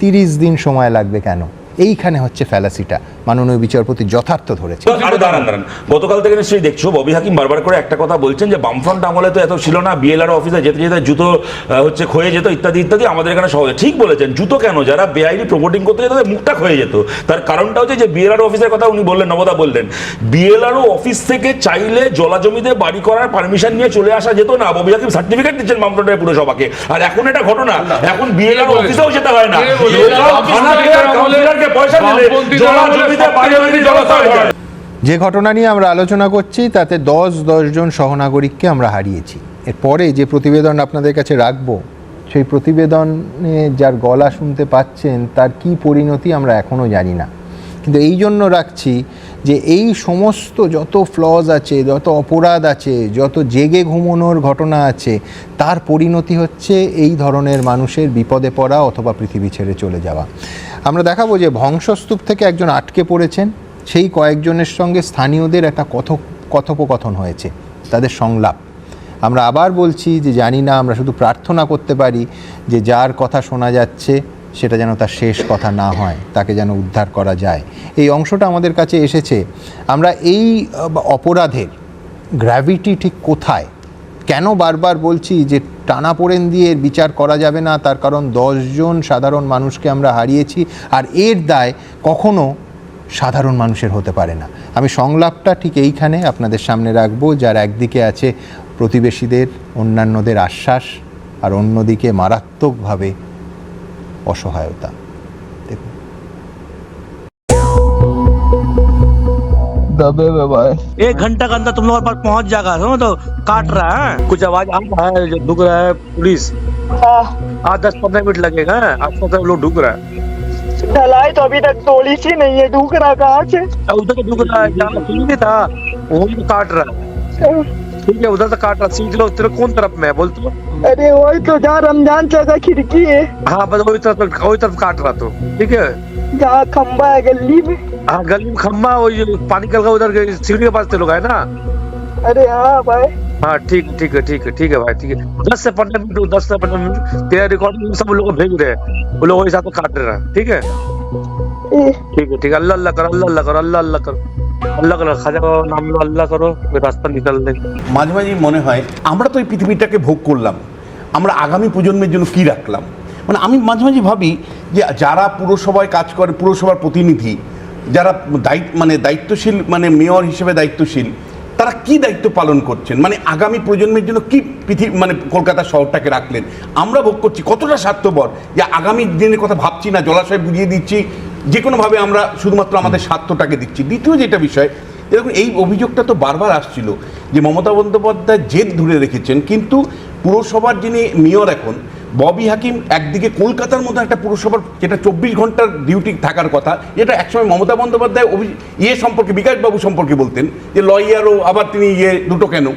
[SPEAKER 1] তিরিশ দিন সময় লাগবে কেন? এইখানে হচ্ছে ফ্যালাসিটা মাননীয় বিচারপতি যথার্থ ধরেছে।
[SPEAKER 9] আরে দাঁড়ান দাঁড়ান। গতকাল থেকে নিশ্চয়ই দেখছ ববি হাকিম বারবার করে একটা কথা বলছেন যে বামফ্রন্ট আমলে তো এত ছিল না বিএলআর অফিসে যেতে যেতে জুতো হচ্ছে ক্ষয়ে যেত ইত্যাদি ইত্যাদি আমাদের এখানে সহজে। ঠিক বলেছেন জুতো কেন? যারা বেআইনি প্রমোটিং করতে যেত মুখটা ক্ষয়ে যেত। তার কারণটা হচ্ছে যে বিএলআর অফিসের কথা উনি বললেন নবদা বললেন। বিএলআর অফিস থেকে চাইলে জলা জমিতে বাড়ি করার পারমিশন নিয়ে চলে আসা যেত না। ববি হাকিম সার্টিফিকেট দিচ্ছেন বামফ্রন্টের পুরসভাকে। আর এখন এটা ঘটনা এখন বিএলআর? অফিসেও যেতে হয় না। পয়সা দিলে
[SPEAKER 1] যে ঘটনা নিয়ে আমরা আলোচনা করছি, তাতে দশ দশজন সহনাগরিককে আমরা হারিয়েছি। এরপরে যে প্রতিবেদন আপনাদের কাছে রাখব, সেই প্রতিবেদনে যার গলা শুনতে পাচ্ছেন, তার কি পরিণতি আমরা এখনও জানি না। কিন্তু এই জন্য রাখছি যে এই সমস্ত যত ফ্লজ আছে, যত অপরাধ আছে, যত জেগে ঘুমোনোর ঘটনা আছে, তার পরিণতি হচ্ছে এই ধরনের মানুষের বিপদে পড়া অথবা পৃথিবী ছেড়ে চলে যাওয়া। আমরা দেখাবো যে ধ্বংসস্তূপ থেকে একজন আটকে পড়েছেন। সেই কয়েকজনের সঙ্গে স্থানীয়দের একটা কথ, কথোপকথন হয়েছে, তাদের সংলাপ। আমরা আবার বলছি যে জানি না, আমরা শুধু প্রার্থনা করতে পারি যে যার কথা শোনা যাচ্ছে সেটা যেন তার শেষ কথা না হয়, তাকে যেন উদ্ধার করা যায়। এই অংশটা আমাদের কাছে এসেছে। আমরা এই অপরাধের গ্র্যাভিটি ঠিক কোথায়? কেন বারবার বলছি যে টানা টানাপোড়েন দিয়ে বিচার করা যাবে না, তার কারণ দশজন সাধারণ মানুষকে আমরা হারিয়েছি, আর এর দায় কখনো সাধারণ মানুষের হতে পারে না। আমি সংলাপটা ঠিক এইখানে আপনাদের সামনে রাখব, যার একদিকে আছে প্রতিবেশীদের, অন্যান্যদের আশ্বাস, আর অন্যদিকে মারাত্মকভাবে অসহায়তা দেখুন
[SPEAKER 11] एक घंटा के अंदर तुम लोग पास पहुंच जाएगा समझ तो काट रहा है कुछ आवाज आ रहा है जो ढुक रहा है पुलिस हाँ दस पंद्रह मिनट लगेगा आज पंद्रह लोग ढुक रहा है
[SPEAKER 12] ढलाई तो अभी तक तोड़ी सी नहीं है ढूक रहा कहाँ से
[SPEAKER 11] अब उधर तो ढुक रहा है जहाँ पुलिस नहीं था वही तो काट रहा है ठीक है उधर से काट रहा सीध लो तेरे कौन तरफ़ में है बोल तो।
[SPEAKER 12] अरे वही तो जहाँ रमज़ान चौका खिड़की है
[SPEAKER 11] हाँ बस वही तरफ़ वही तरफ़ काट रहा तो ठीक है?
[SPEAKER 12] जहाँ खम्बा है गली में।
[SPEAKER 11] हाँ गली में खम्बा वो ये पानी कल का उधर सीढ़ी के पास ते लोग है ना?
[SPEAKER 12] अरे हाँ भाई।
[SPEAKER 11] हाँ ठीक ठीक है ठीक है ठीक है भाई ठीक है। दस से पंद्रह मिनट दस से पंद्रह मिनट तेरा रिकॉर्डिंग सब लोग भेज रहे हैं वो लोग वही साथ में काट रहे हैं ठीक है? ठीक है ठीक है अल्लाह अल्लाह करो अल्लाह अल्लाह करो अल्लाह अल्लाह करो। আল্লাহ করো, খাজা নামলো আল্লাহ করো রাস্তা নিকাল দেখি
[SPEAKER 5] মাঝে মনে হয়, আমরা তো এই পৃথিবীটাকে ভোগ করলাম। আমরা আগামী প্রজন্মের জন্য কি রাখলাম? মানে আমি মাঝে মাঝে ভাবি যে যারা পুরসভায় কাজ করে, পুরসভার প্রতিনিধি, যারা দায়িত্ব মানে দায়িত্বশীল মানে মেয়র হিসেবে দায়িত্বশীল, তারা কি দায়িত্ব পালন করছেন? মানে আগামী প্রজন্মের জন্য কি পৃথিবী মানে কলকাতা শহরটাকে রাখলেন? আমরা ভোগ করছি, কতটা স্বার্থপর? যে আগামী দিনের কথা ভাবছি না, জলাশয় বুঝিয়ে দিচ্ছি যে কোনোভাবে আমরা শুধুমাত্র আমাদের স্বার্থটাকে দিচ্ছি। দ্বিতীয় যেটা বিষয় দেখুন এই অভিযোগটা তো বারবার আসছিল যে মমতা বন্দ্যোপাধ্যায় জেদ ধরে রেখেছেন কিন্তু পুরসভার যিনি মেয়র এখন ববি হাকিম একদিকে কলকাতার মতো একটা পুরসভার যেটা চব্বিশ ঘণ্টার ডিউটি থাকার কথা যেটা একসময় মমতা বন্দ্যোপাধ্যায় অভি- ইয়ে সম্পর্কে বিকাশবাবু সম্পর্কে বলতেন যে লয়ারও আবার তিনি ইয়ে দুটো কেন?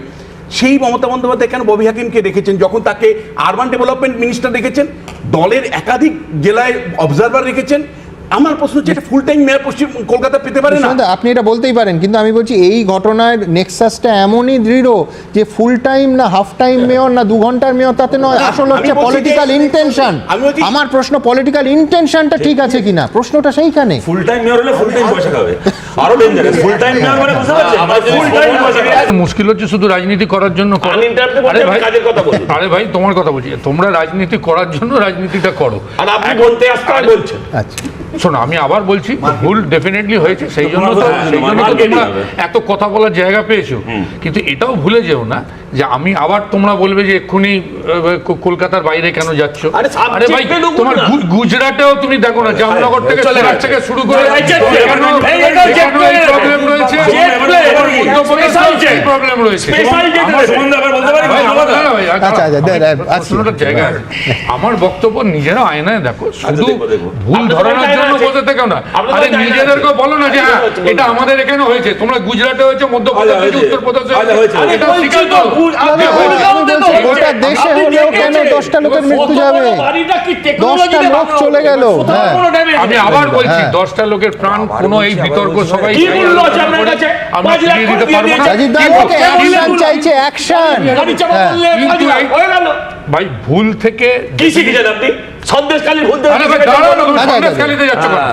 [SPEAKER 5] সেই মমতা বন্দ্যোপাধ্যায় কেন ববি হাকিমকে রেখেছেন? যখন তাকে আরবান ডেভেলপমেন্ট মিনিস্টার রেখেছেন দলের একাধিক জেলায় অবজারভার রেখেছেন আমার প্রশ্ন হচ্ছে এটা ফুল টাইম মেয়র পশ্চিম কলকাতা পেতে পারে না।
[SPEAKER 1] আপনি এটা বলতেই পারেন কিন্তু আমি বলছি এই ঘটনার নেক্সাসটা এমনই দৃঢ় যে ফুল টাইম না হাফ টাইম মেয়র না দু ঘণ্টার মেয়র তাতে নয়। আসল হচ্ছে পলিটিক্যাল ইন্টেনশন আমার প্রশ্ন পলিটিক্যাল ইন্টেনশনটা ঠিক আছে কিনা? প্রশ্নটা সেইখানে।
[SPEAKER 9] ফুল টাইম মেয়র হলে ফুল টাইম পয়সা খাবে। আরও ডেঞ্জারাস ফুল টাইম মেয়র মানে বুঝতে পারছেন? ফুল টাইম পয়সা খাবে।
[SPEAKER 4] মুশকিল হচ্ছে শুধু রাজনীতি করার জন্য করো। আরে ভাই
[SPEAKER 7] কাজের কথা বলি।
[SPEAKER 4] আরে ভাই তোমার কথা বলছি। তোমরা রাজনীতি করার জন্য রাজনীতিটা করো।
[SPEAKER 7] আর আপনি বলতে আসতে বলছেন।
[SPEAKER 1] আচ্ছা।
[SPEAKER 4] শোনো আমি আবার বলছি ভুল ডেফিনেটলি হয়েছে সেই জন্য তো সেই জন্য তো তোমরা এত কথা বলার জায়গা পেয়েছ। কিন্তু এটাও ভুলে যেও না যে আমি আবার তোমরা বলবে যে এক্ষুনি কলকাতার বাইরে কেন যাচ্ছ
[SPEAKER 7] আরে
[SPEAKER 4] ভাই তোমার গুজরাটেও তুমি দেখো না জামনগর থেকে
[SPEAKER 7] চলে
[SPEAKER 4] সুরাট। থেকে শুরু করে। প্রবলেম রয়েছে প্রবলেম রয়েছে আমার-
[SPEAKER 1] আচ্ছা, আচ্ছা, আচ্ছা।
[SPEAKER 4] বক্তব্য নিজেরা আয়নায় দেখো শুধু
[SPEAKER 9] দেখব, দেখব।
[SPEAKER 4] ভুল ধরানোর জন্য। বসে থেকেও না আরে নিজেদেরকে বলো না যে হ্যাঁ এটা আমাদের এখানে হয়েছে তোমরা গুজরাটে হয়েছে মধ্যপ্রদেশে
[SPEAKER 9] আচ্ছা,
[SPEAKER 4] হয়েছে
[SPEAKER 9] হয়েছে।
[SPEAKER 4] উত্তরপ্রদেশে
[SPEAKER 9] আচ্ছা, হয়েছে।
[SPEAKER 4] এটা স্বীকার করো।
[SPEAKER 1] গোটা দেশে হলেও কেন দশটা লোকের মৃত্যু যাবে? লোক চলে গেল, হ্যাঁ।
[SPEAKER 4] আমি আবার বলছি
[SPEAKER 1] হ্যাঁ।
[SPEAKER 4] দশটা লোকের প্রাণ কোনো এই বিতর্ক সবাই
[SPEAKER 7] বলছে?
[SPEAKER 1] চাইছে অ্যাকশন।
[SPEAKER 4] ভাই ভুল থেকে
[SPEAKER 7] কি শিখেছেন আপনি সন্দেশকালীন ভুল
[SPEAKER 4] আরে ভাই, দাঁড়াও না, তুমি সন্দেশখালিতে যাচ্ছ কেন?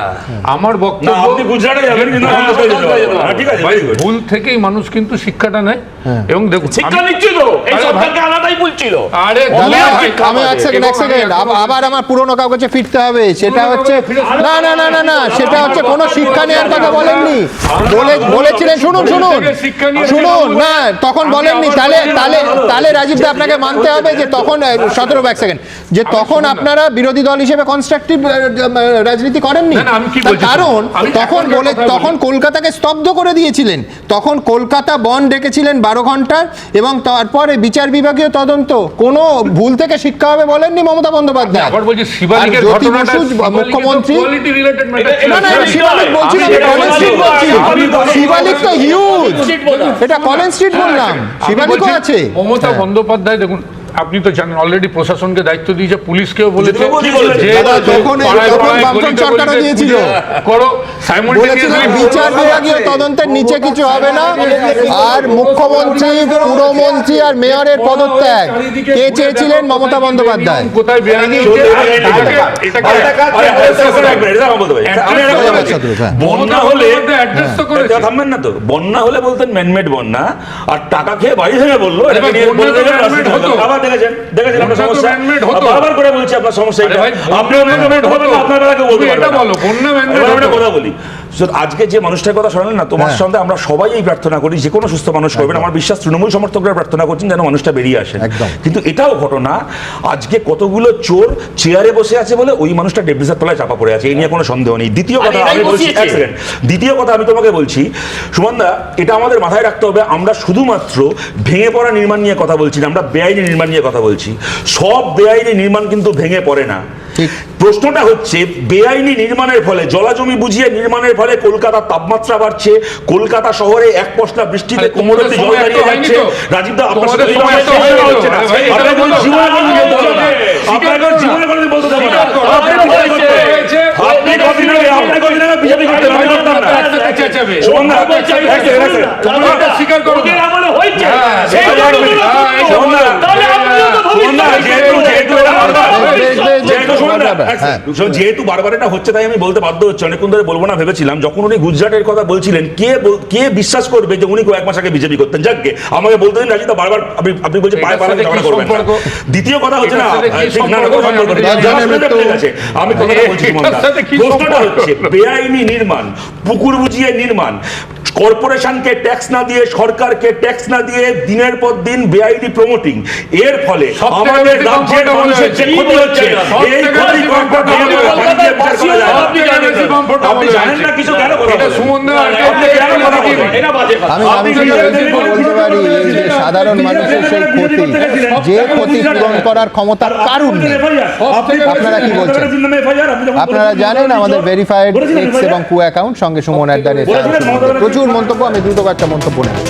[SPEAKER 4] আমার বক্তব্য
[SPEAKER 9] আপনি গুজরাটে যাবেন কিন্তু
[SPEAKER 4] ভুল-
[SPEAKER 9] আমরা যেতে পারব না। ঠিক আছে
[SPEAKER 4] ভাই
[SPEAKER 9] very good.
[SPEAKER 4] ভুল থেকেই মানুষ কিন্তু শিক্ষাটা নেয়। এবং দেখুন
[SPEAKER 7] শিক্ষা নিচ্ছিল এই সরকারকে আলাদাই বলছিল
[SPEAKER 4] আরে
[SPEAKER 1] আমি- এক সেকেন্ড এক সেকেন্ড আবার আমার পুরনো কাগজে ফিরতে হবে সেটা হচ্ছে না না না না না সেটা হচ্ছে কোনো শিক্ষা নেওয়ার কথা বলেননি। বলে বলেছিলেন শুনুন শুনুন। শুনুন না তখন বলেননি। তাহলে তাহলে রাজীব দা আপনাকে মানতে হবে যে তখন সতেরো এক সেকেন্ড যে তখন আপনারা বিরোধী দল হিসেবে কনস্ট্রাকটিভ রাজনীতি করেননি।
[SPEAKER 4] না, না, আমি কি
[SPEAKER 1] তার
[SPEAKER 4] বলছি?
[SPEAKER 1] কারণ তখন বলে তখন কলকাতাকে স্তব্ধ করে দিয়েছিলেন। তখন কলকাতা বন ডেকেছিলেন বারো ঘণ্টার এবং তারপরে বিচার বিভাগীয় তদন্ত। কোনো ভুল থেকে শিক্ষা হবে বলেননি মমতা বন্দ্যোপাধ্যায়।
[SPEAKER 4] আবার বলছি শিবালিকের ঘটনাটা
[SPEAKER 1] মুখ্যমন্ত্রী
[SPEAKER 7] এটা-
[SPEAKER 1] না না শিবালিক বলছি না,
[SPEAKER 7] আমি
[SPEAKER 1] আমি কলেজ স্ট্রিট বলছি
[SPEAKER 7] আমি
[SPEAKER 1] শিবালিক তো হিউজ এটা কলেজ স্ট্রিট বললাম। শিবালিকও আছে।
[SPEAKER 4] মমতা
[SPEAKER 1] হ্যাঁ।
[SPEAKER 4] বন্দ্যোপাধ্যায় দেখুন আপনি তো জানেন অলরেডি প্রশাসনকে দায়িত্ব দিয়েছে পুলিশকেও বলেছে।
[SPEAKER 9] বলেছে?
[SPEAKER 4] যে
[SPEAKER 1] দিয়েছিল।
[SPEAKER 4] করো
[SPEAKER 1] বিচার বিভাগীয় তদন্তের নিচে কিছু হবে না। আর মুখ্যমন্ত্রী পুরমন্ত্রী আর মেয়রের পদত্যাগ। কে চেয়েছিলেন? মমতা বন্দ্যোপাধ্যায়।
[SPEAKER 4] কোথায়
[SPEAKER 9] থাকে,
[SPEAKER 1] হ্যাঁ।
[SPEAKER 9] বন্যা হলে
[SPEAKER 4] অ্যাড্রেস তো করেছে।
[SPEAKER 9] এটা থামবেন না তো। বন্যা হলে বলতেন ম্যানমেড বন্যা। আর টাকা খেয়ে বাড়ি ভেঙে বলল দেখেছেন? দেখেছেন আপনার সমস্যা? বারবার করে বলছি আপনার সমস্যা আপনি অন্য না, আপনার
[SPEAKER 4] এটা বলো, বন্যা।
[SPEAKER 9] কথা বলি। আজকে যে মানুষটার কথা শোনালেন না তোমার
[SPEAKER 1] হ্যাঁ।
[SPEAKER 9] সঙ্গে আমরা সবাই এই প্রার্থনা করি যে কোনো সুস্থ মানুষ করবেন আমার বিশ্বাস তৃণমূল সমর্থকরা প্রার্থনা করছেন যেন মানুষটা বেরিয়ে আসে। কিন্তু এটাও ঘটনা আজকে কতগুলো চোর চেয়ারে বসে আছে বলে ওই মানুষটা ডেবলিসের তলায় চাপা পড়ে আছে এই নিয়ে কোনো সন্দেহ নেই দ্বিতীয় কথা আমি বলছি। দ্বিতীয় কথা আমি তোমাকে বলছি সুমনদা এটা আমাদের মাথায় রাখতে হবে আমরা শুধুমাত্র ভেঙে পড়া নির্মাণ নিয়ে কথা বলছি না আমরা বেআইনি নির্মাণ নিয়ে কথা বলছি সব বেআইনি নির্মাণ কিন্তু ভেঙে পড়ে না। প্রশ্নটা হচ্ছে বেআইনি নির্মাণের ফলে জলাজমি বুঝিয়ে নির্মাণের ফলে কলকাতার তাপমাত্রা বাড়ছে কলকাতা শহরে এক পশলা বৃষ্টিতে
[SPEAKER 4] আরে
[SPEAKER 9] কোমর অব্দি জল দাঁড়িয়ে যাচ্ছে? রাজীব দা আপনার সাথে
[SPEAKER 4] বলো।
[SPEAKER 9] জীবনে কোনোদিন বলতে হবে না। আপনি কদিন আগে আপনি কদিন আগে বিজেপি আমি করতাম না
[SPEAKER 4] একসাথে চেঁচাবে।
[SPEAKER 9] শোন না,
[SPEAKER 7] আমি বলছি, আমি
[SPEAKER 9] এক সেকেন্ড, এক সেকেন্ড।
[SPEAKER 7] তাহলে
[SPEAKER 4] তোমরা
[SPEAKER 7] এটা-
[SPEAKER 4] স্বীকার করো না।
[SPEAKER 7] ওদের আমলে হয়েছে।
[SPEAKER 4] হ্যাঁ,
[SPEAKER 7] সেই জন্য
[SPEAKER 4] করো না।
[SPEAKER 7] তোমরা
[SPEAKER 4] হ্যাঁ,
[SPEAKER 7] করো না।
[SPEAKER 9] শোন না।
[SPEAKER 7] তাহলে আপনিও তো
[SPEAKER 9] শোন না,
[SPEAKER 7] ভবিষ্যৎ
[SPEAKER 9] যেহেতু যেহেতু এটা বারবার
[SPEAKER 1] বেশ,
[SPEAKER 9] যেহেতু
[SPEAKER 1] বারবার,
[SPEAKER 9] এক
[SPEAKER 1] হ্যাঁ।
[SPEAKER 9] যেহেতু বারবার এটা হচ্ছে তাই আমি বলতে বাধ্য হচ্ছে। অনেকক্ষণ ধরে বলব না ভেবেছিলাম যখন উনি গুজরাটের কথা বলছিলেন কে কে বিশ্বাস করবে যে উনি কয়েক মাস আগে বিজেপি করতেন? যাকে আমাকে বলতে দিন রাজিদা বারবার আপনি আপনি বলছেন পায়ে পায়ে ঝগড়া করবেন দ্বিতীয় কথা হচ্ছে না আমি কথাটা বলছি প্রশ্নটা হচ্ছে বেআইনি নির্মাণ পুকুর বুঝিয়ে নির্মাণ কর্পোরেশনকে ট্যাক্স না দিয়ে সরকারকে ট্যাক্স না দিয়ে দিনের পর দিন বেআইনি প্রমোটিং এর ফলে আমাদের রাজ্যের মানুষের যে ক্ষতি হচ্ছে এই ক্ষতি
[SPEAKER 1] আমি আমি বলতে পারি যে সাধারণ মানুষের সেই ক্ষতি যে ক্ষতি পূরণ করার ক্ষমতা কারুর নেই। আপনারা কি বলছেন? আপনারা জানেন আমাদের ভেরিফাইড এক্স এবং কু অ্যাকাউন্ট সঙ্গে সুমন অ্যাট দ্য প্রচুর মন্তব্য আমি দ্রুত একটা মন্তব্য নেব।